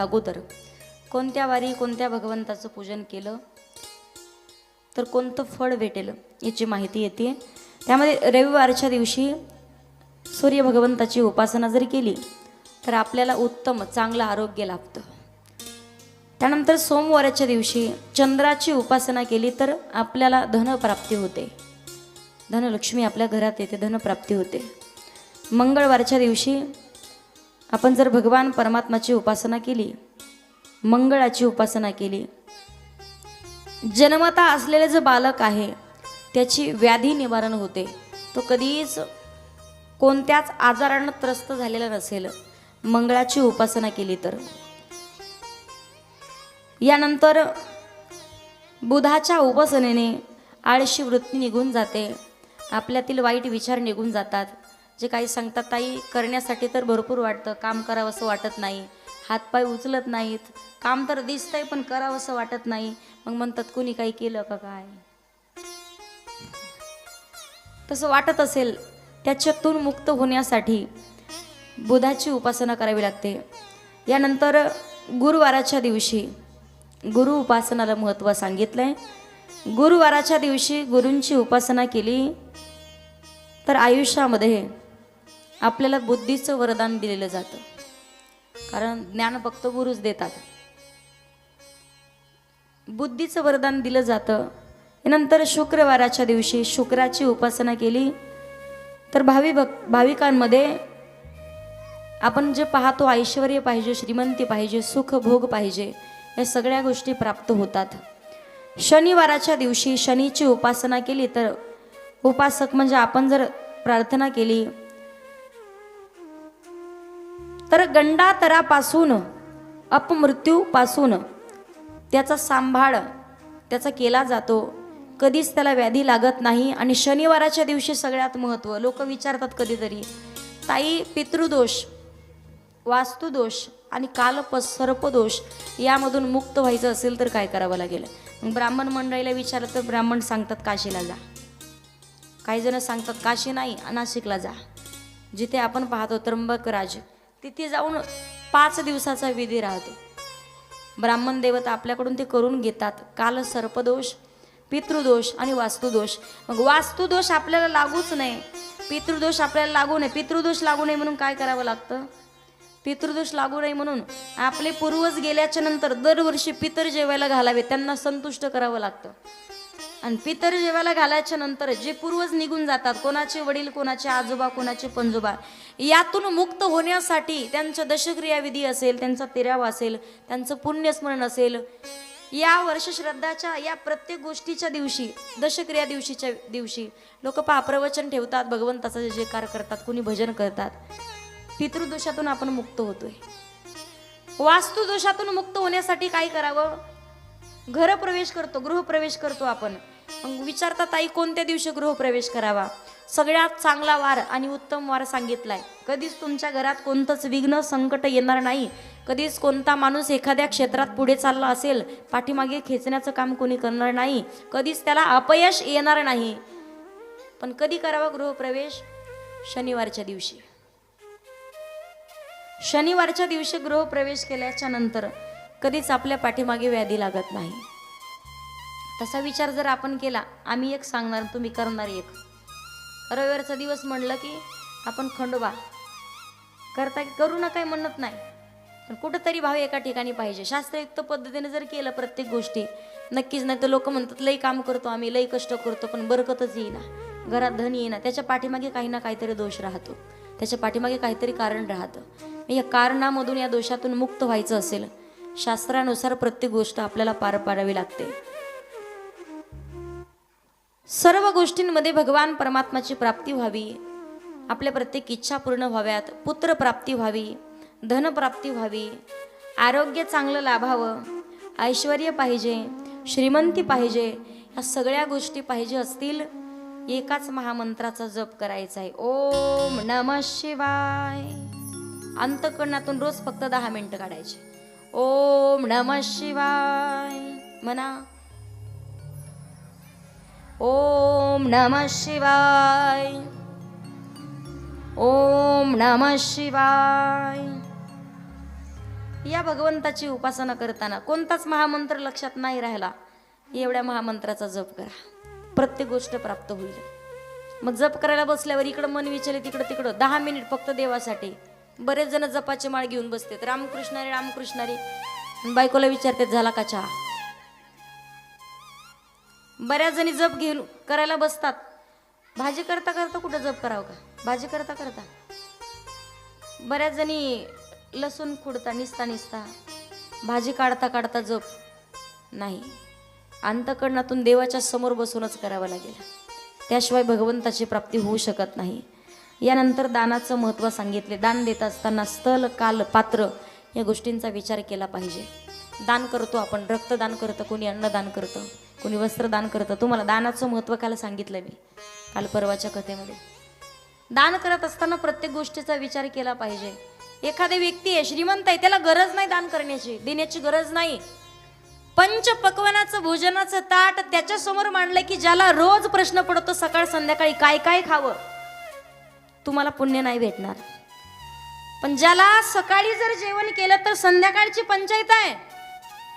अगोदर. कोणत्या वारी कोणत्या भगवंताचं पूजन केलं? तर कोणतं फळ भेटेल याची माहिती येते. त्यामध्ये रविवारच्या दिवशी सूर्य भगवंताची उपासना जर केली तर आपल्याला उत्तम चांगलं आरोग्य लाभतं. त्यानंतर सोमवाराच्या दिवशी चंद्राची उपासना केली तर आपल्याला धनप्राप्ती होते. धनलक्ष्मी आपल्या घरात येते धनप्राप्ती होते. मंगळवारच्या दिवशी आपण जर भगवान परमात्माची उपासना केली मंगळाची उपासना केली जन्मता असलेले जे बालक आहे त्याची व्याधी निवारण होते. तो कधीच कोणत्याच आजारानं त्रस्त झालेला नसेल. मंगळाची उपासना केली तर. यानंतर बुधाच्या उपासनेने आळशी वृत्ती निघून जाते. आपल्यातील वाईट विचार निघून जातात. जे काही सांगतात ताई करण्यासाठी तर भरपूर वाटतं. काम करावं असं वाटत नाही. हातपाय उचलत नाहीत. काम तर दिसतंय पण करावं असं वाटत नाही. मग म्हणतात कुणी काही केलं का काय? तसं वाटत असेल त्याच्यातून मुक्त होण्यासाठी बुधाची उपासना करावी लागते. यानंतर गुरुवाराच्या दिवशी गुरु उपासनाला महत्त्व सांगितलंय. गुरुवाराच्या दिवशी गुरूंची उपासना केली तर आयुष्यामध्ये आपल्याला बुद्धीचं वरदान दिलेलं जातं. कारण ज्ञान फक्त गुरुच देतात. बुद्धीचं वरदान दिलं जातं. नंतर शुक्रवाराच्या दिवशी शुक्राची उपासना केली. तर भावी भक भाविकांमध्ये आपण जे पाहतो ऐश्वर पाहिजे श्रीमंती पाहिजे सुख भोग पाहिजे या सगळ्या गोष्टी प्राप्त होतात. शनिवाराच्या दिवशी शनीची उपासना केली तर उपासक म्हणजे आपण जर प्रार्थना केली तर गंडातरापासून अपमृत्यूपासून त्याचा सांभाळ त्याचा केला जातो. कधीच त्याला व्याधी लागत नाही आणि शनिवाराच्या दिवशी सगळ्यात महत्त्व लोक विचारतात कधीतरी ताई पितृदोष वास्तुदोष आणि कालप सर्पदोष यामधून मुक्त व्हायचं असेल तर काय करावं लागेल? ब्राह्मण मंडळीला विचारलं तर ब्राह्मण सांगतात काशीला जा. काही जण सांगतात काशी नाही नाशिकला जा. जिथे आपण पाहतो त्र्यंबकराज तिथे जाऊन पाच दिवसाचा विधी राहतो. ब्राह्मण देवता आपल्याकडून ते करून घेतात. काल सर्पदोष पितृदोष आणि वास्तुदोष. मग वास्तुदोष आपल्याला लागूच नाही. पितृदोष आपल्याला लागू नये. पितृदोष लागू नये म्हणून काय करावं लागतं? पितृदोष लागू नये म्हणून आपले पूर्वज गेल्याच्यानंतर दरवर्षी पितर जेवायला घालावे. त्यांना संतुष्ट करावं लागतं. आणि पितर जेवायला घालायच्या नंतर जे पूर्वज निघून जातात कोणाचे वडील कोणाचे आजोबा कोणाचे पंजोबा यातून मुक्त होण्यासाठी त्यांचं दशक्रियाविधी असेल त्यांचा तिरावा असेल त्यांचं पुण्यस्मरण असेल या वर्ष श्रद्धाच्या या प्रत्येक गोष्टीच्या दिवशी दशक्रिया दिवशीच्या दिवशी लोक पहा प्रवचन ठेवतात भगवंताचा जयकार करतात कुणी भजन करतात पितृदोषातून आपण मुक्त होतोय. वास्तुदोषातून मुक्त होण्यासाठी काय करावं? घरप्रवेश करतो गृहप्रवेश करतो आपण. मग विचारतात ताई कोणत्या दिवशी गृहप्रवेश करावा? सगळ्यात चांगला वार आणि उत्तम वार सांगितलाय. कधीच तुमच्या घरात कोणतंच विघ्न संकट येणार नाही. कधीच कोणता माणूस एखाद्या क्षेत्रात पुढे चालला असेल पाठीमागे खेचण्याचं काम कोणी करणार नाही. कधीच त्याला अपयश येणार नाही. पण कधी करावा गृहप्रवेश? शनिवारच्या दिवशी. शनिवारच्या दिवशी गृहप्रवेश केल्याच्यानंतर कधीच आपल्या पाठीमागे व्याधी लागत नाही. तसा विचार जर आपण केला आम्ही एक सांगणार तुम्ही करणार एक. रविवारचा दिवस म्हणलं की आपण खंडोबा. करता करू ना काही म्हणत नाही. पण कुठंतरी भाव एका ठिकाणी पाहिजे. शास्त्रयुक्त पद्धतीने जर केलं प्रत्येक गोष्टी नक्कीच नाही तर लोक म्हणतात लई काम करतो आम्ही लई कष्ट करतो पण बरकतच येईना. घरात धन येईना. त्याच्या पाठीमागे काही ना काहीतरी दोष राहतो. त्याच्या पाठीमागे काहीतरी कारण राहतं. या कारणामधून या दोषातून मुक्त व्हायचं असेल शास्त्रानुसार प्रत्येक गोष्ट आपल्याला पार पाडावी लागते. सर्व गोष्टींमध्ये भगवान परमात्माची प्राप्ती व्हावी. आपल्या प्रत्येक इच्छा पूर्ण व्हाव्यात. पुत्र प्राप्ती व्हावी. धनप्राप्ती व्हावी. आरोग्य चांगलं लाभावं. ऐश्वर पाहिजे. श्रीमंती पाहिजे. या सगळ्या गोष्टी पाहिजे असतील एकाच महामंत्राचा जप करायचा आहे. ओम नम शिवाय. अंतकरणातून रोज फक्त दहा मिनिटं काढायचे. ओम नम शिवाय. म्हणा. ओम नम शिवाय। ओम नम शिवाय। या भगवंताची उपासना करताना कोणताच महामंत्र लक्षात नाही राहिला एवढ्या महामंत्राचा जप करा. प्रत्येक गोष्ट प्राप्त होईल. मग जप करायला बसल्यावर इकडं मन विचारले तिकडं तिकडं. दहा मिनिट फक्त देवासाठी. बरेच जण जपाची माळ घेऊन बसतात. रामकृष्णारी रामकृष्णारी बायकोला विचारतात झाला का चहा? बऱ्याच जणी जप घेऊन करायला बसतात. भाजी करता करता कुठं जप करावं का? भाजी करता करता. बऱ्याच जणी लसूण खुडता निसता निसता भाजी काढता काढता जप. नाही. अंतकरणातून देवाच्या समोर बसूनच करावं लागेल. त्याशिवाय भगवंताची प्राप्ती होऊ शकत नाही. यानंतर दानाचं महत्त्व सांगितले. दान देत असताना स्थल काल पात्र या गोष्टींचा विचार केला पाहिजे. दान करतो आपण रक्तदान करतं कोणी अन्नदान करतं कोणी वस्त्रदान करतं. तुम्हाला दानाचं महत्त्व काल सांगितलं मी काल परवाच्या कथेमध्ये. दान करत असताना प्रत्येक गोष्टीचा विचार केला पाहिजे. एखादी व्यक्ती आहे श्रीमंत आहे त्याला गरज नाही दान करण्याची देण्याची गरज नाही. पंच पक्वानाचं भोजनाचं ताट त्याच्यासमोर मांडलं की ज्याला रोज प्रश्न पडतो सकाळ संध्याकाळी काय काय खावं? तुम्हाला पुण्य नाही भेटणार. पण ज्याला सकाळी जर जेवण केलं तर संध्याकाळची पंचायत आहे.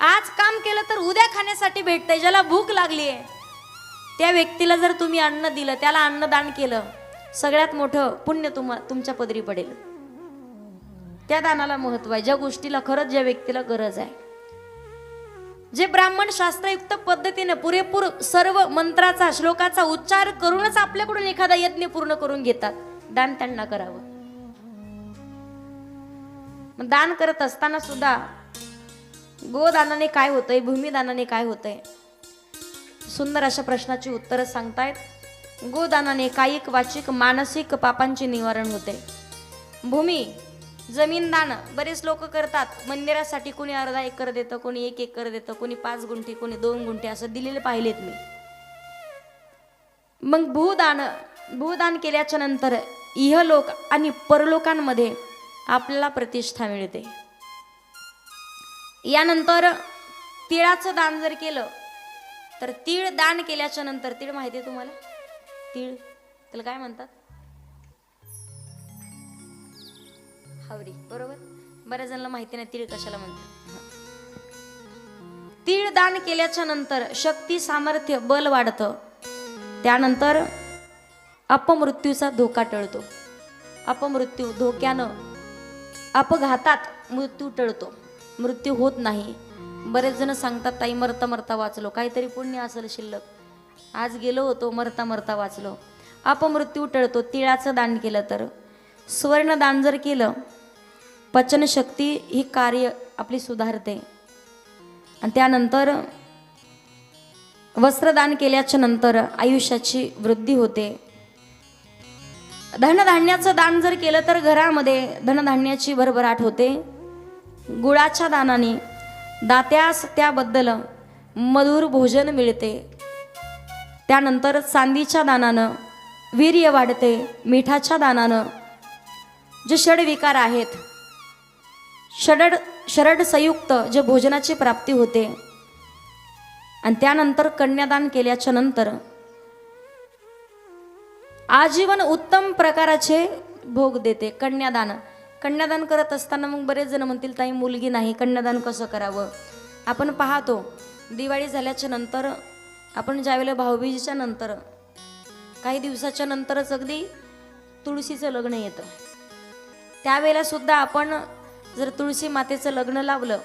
आज काम केलं तर उद्या खाण्यासाठी भेटतंय ज्याला भूक लागली आहे. त्या व्यक्तीला जर तुम्ही अन्न दिलं त्याला अन्नदान केलं सगळ्यात मोठं पुण्य तुम तुमच्या पदरी पडेल. त्या दानाला महत्त्व आहे. ज्या गोष्टीला खरंच ज्या व्यक्तीला गरज आहे. जे ब्राह्मण शास्त्रयुक्त पद्धतीने पुरेपूर सर्व मंत्राचा श्लोकाचा उच्चार करूनच आपल्याकडून एखादा यज्ञ पूर्ण करून घेतात दान त्यांना करावं. दान करत असताना सुद्धा गोदानाने काय होतंय भूमिदानाने काय होतंय? सुंदर अशा प्रश्नाची उत्तरं सांगतायत. गोदानाने कायिक वाचिक मानसिक पापांचे निवारण होते. भूमी जमीन दान बरेच लोक करतात. मंदिरासाठी कोणी अर्धा एकर देतं कोणी एक एकर देतं कोणी पाच गुंठे कोणी दोन गुंठे असं दिलेले पाहिलेत मी. मग भूदान भूदान केल्याच्यानंतर इहलोक आणि परलोकांमध्ये आपल्याला प्रतिष्ठा मिळते. यानंतर तिळाचं दान जर केलं तर तीळ दान केल्याच्यानंतर तीळ माहिती आहे तुम्हाला? तीळ त्याला काय म्हणतात? हावरी बरोबर? बऱ्याच जणांना माहिती नाही तीळ कशाला म्हणतात. तीळ दान केल्याच्यानंतर शक्ती सामर्थ्य बल वाढतं. त्यानंतर अपमृत्यूचा धोका टळतो. अपमृत्यू धोक्यानं अपघातात मृत्यू टळतो. मृत्यू होत नाही. बरेच जण सांगतात ताई मरता मरता वाचलो. काहीतरी पुण्य असेल शिल्लक. आज गेलो होतो मरता मरता वाचलो. अपमृत्यू टळतो तिळाचं दान केलं तर. सुवर्णदान जर केलं पचनशक्ती ही कार्य आपली सुधारते. आणि त्यानंतर वस्त्रदान केल्याच्यानंतर आयुष्याची वृद्धी होते. धनधान्याचं दान जर केलं तर घरामध्ये धनधान्याची भरभराट होते. गुळाच्या दानाने दात्यास त्याबद्दल मधुर भोजन मिळते. त्यानंतर चांदीच्या दानानं वीर्य वाढते. मिठाच्या दानानं जे षडविकार आहेत षडड शरड संयुक्त जे भोजनाची प्राप्ती होते. आणि त्यानंतर कन्यादान केल्याच्यानंतर आजीवन उत्तम प्रकाराचे भोग देते. कन्यादान. कन्यादान करत असताना मग बरेच जण म्हणतील ताई मुलगी नाही कन्यादान कसं करावं? आपण पाहतो दिवाळी झाल्याच्यानंतर आपण ज्यावेळेला भाऊबीजीच्या नंतर काही दिवसाच्या नंतरच अगदी तुळशीचं लग्न येतं. त्यावेळेलासुद्धा आपण जर तुळशी मातेचं लग्न लावलं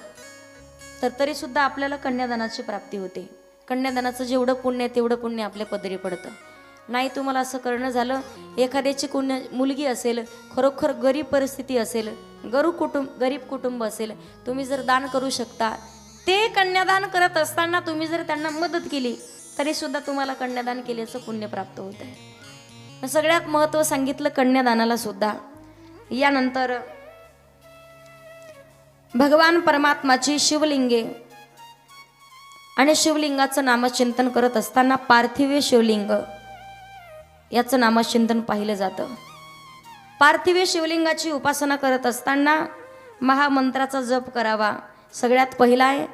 तर तरीसुद्धा आपल्याला कन्यादानाची प्राप्ती होते. कन्यादानाचं जेवढं पुण्य आहे तेवढं पुण्य आपल्या पदरी पडतं. नाही तुम्हाला असं करणं झालं. एखाद्याची कुण्य मुलगी असेल खरोखर गरीब परिस्थिती असेल गरू कुटुंब गरीब कुटुंब असेल तुम्ही जर दान करू शकता. ते कन्यादान करत असताना तुम्ही जर त्यांना मदत केली तरीसुद्धा तुम्हाला कन्यादान केल्याचं पुण्य प्राप्त होत आहे. सगळ्यात महत्त्व सांगितलं कन्यादानाला सुद्धा. यानंतर भगवान परमात्माची शिवलिंगे आणि शिवलिंगाचं नामचिंतन करत असताना पार्थिवे शिवलिंग. याचं नामचिंतन पाहिलं जातं. पार्थिव शिवलिंगाची उपासना करत असताना महामंत्राचा जप करावा. सगळ्यात पहिला आहे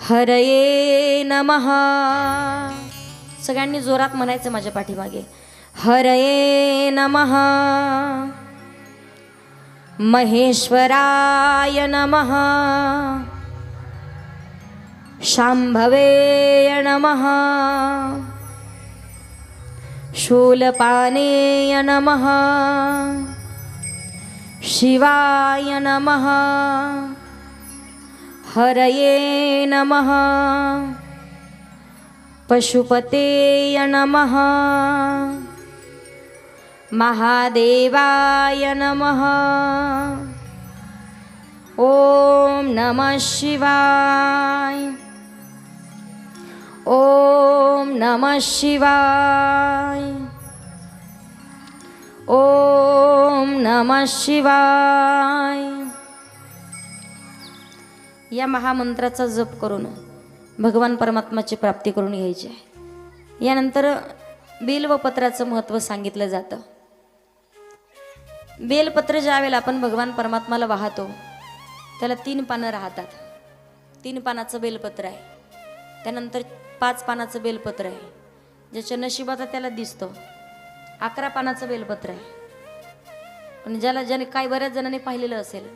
हरये नमः. सगळ्यांनी जोरात म्हणायचं माझ्या पाठीमागे हरये नमः. महेश्वराय नमः। शाम्भवेय नमः। शूलपानेय नमः। शिवाय नमः। हरये नमः। पशुपतेय नमः। महादेवाय नमः। ॐ नमः शिवाय। ओम नमः शिवाय। ओम नमः शिवाय। या महामंत्राचा जप करून भगवान परमात्माची प्राप्ती करून घ्यायची आहे. यानंतर बेलवपत्राचं महत्त्व सांगितलं जातं. बेलपत्र ज्यावेळेला आपण भगवान परमात्माला वाहतो त्याला तीन पानं राहतात. तीन पानाचं बेलपत्र आहे. त्यानंतर पाच पानाचं बेलपत्र आहे. ज्याच्या नशिबात त्याला दिसतं. अकरा पानाचं बेलपत्र आहे. पण ज्याला ज्याने काय बऱ्याच जणांनी पाहिलेलं असेल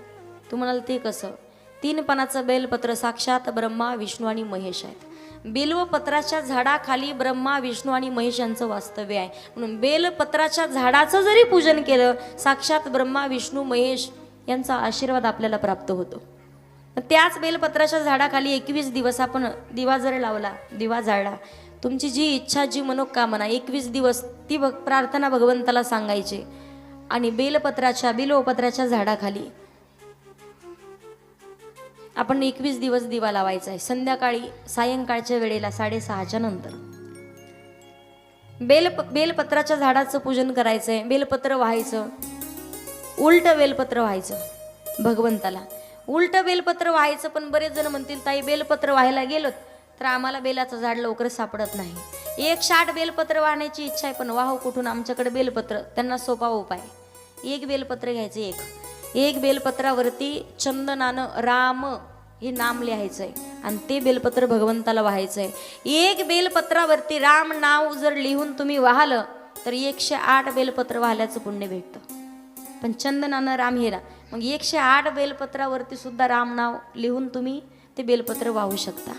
तू म्हणाल ते कसं? तीन पानाचं बेलपत्र साक्षात ब्रह्मा विष्णू आणि महेश आहेत. बेलपत्राच्या झाडाखाली ब्रह्मा विष्णू आणि महेश यांचं वास्तव्य आहे. म्हणून बेलपत्राच्या झाडाचं जरी पूजन केलं साक्षात ब्रह्मा विष्णू महेश यांचा आशीर्वाद आपल्याला प्राप्त होतो. त्याच बेलपत्राच्या झाडाखाली एकवीस दिवस आपण दिवा जर लावला दिवा जाळला तुमची जी इच्छा जी मनोकामना एकवीस दिवस ती भग प्रार्थना भगवंताला सांगायची आणि बेलपत्राच्या बिलोपत्राच्या झाडाखाली आपण एकवीस दिवस दिवा लावायचा आहे. संध्याकाळी सायंकाळच्या वेळेला साडेसहाच्या नंतर. बेल बेलपत्राच्या झाडाचं पूजन करायचं आहे बेलपत्र व्हायचं उलट बेलपत्र व्हायचं भगवंताला. उलट बेलपत्र व्हायचं पण बरेच जण म्हणतील ताई बेलपत्र व्हायला गेलोत. तर आम्हाला बेलाचं झाड लवकर सापडत नाही. एक शाट बेलपत्र वाहण्याची इच्छा आहे पण वाहू कुठून आमच्याकडे बेलपत्र? त्यांना सोपा उपाय. एक बेलपत्र घ्यायचं एक. एक बेलपत्रावरती चंदनानं राम हे नाम लिहायचं आहे आणि ते बेलपत्र भगवंताला व्हायचं आहे एक बेलपत्रावरती राम नाव जर लिहून तुम्ही वाहलं तर एकशे आठ बेलपत्र वाहल्याचं पुण्य भेटतं. पण चंदनानं राम हिरा. मग एकशे आठ बेलपत्रावरती सुद्धा राम नाव लिहून तुम्ही ते बेलपत्र वाहू शकता.